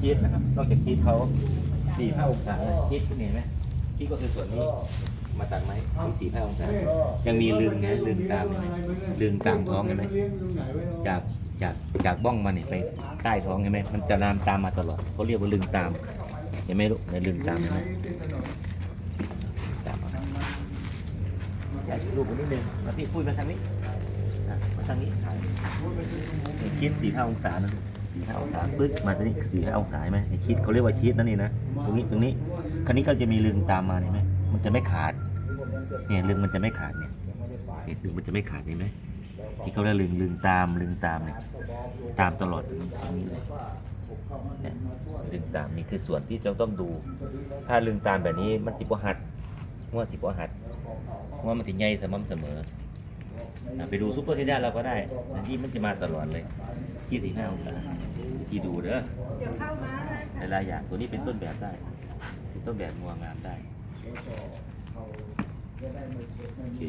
ชีสนะครับ นอกจากชีสเขาสี่ห้าองศาแล้วชีสเห็นไหมชีสก็คือส่วนนี้ มาตัดไหมที่สี่ห้าองศายังมีลึงไงลึงตามเห็นไหมลึงตามท้องเห็นไหมจากจากจากบ้องมันเนี่ยไปใต้ท้องเห็นไหมมันจะนามตามมาตลอดเขาเรียกว่าลึงตามเห็นไหมลูกในลึงตามเห็นไหมตามมาอยากรูปอันนิดนึงมาพี่พูดมาทางนี้อะมาทางนี้ถ่ายคิดสี่ห้าองศานะลูก สี่ห้าองศาปึ๊บมาตรงนี้สี่ห้าองศาเห็นไหมไอ้คิดเขาเรียกว่าชีสนั่นนี่นะตรงนี้ตรงนี้คราวนี้ก็จะมีลึงตามมาเห็นไหมมันจะไม่ขาดเนี่ยลึงมันจะไม่ขาดเนี่ยเนี่ยลึงมันจะไม่ขาดเห็นไหมที่เขาเรียกลึงลึงตามลึงตามเนี่ยตามตลอดตรงนี้เลยลึงตามนี่คือส่วนที่เราต้องดู ถ้าลึงตามแบบนี้มันสิบหัดงวดสิบหัดงวดมันถึงใหญ่สม่ำเสมอไปดูซุปเปอร์เทนเดอร์เราก็ได้อันนี้มันจะมาตลอดเลย ยี่สี่ห้าองศาที่ดูเด้อเดี๋ยวเข้ามาหลายๆอย่างตัวนี้เป็นต้นแบบได้เป็นต้นแบบงัวงามได้โอเค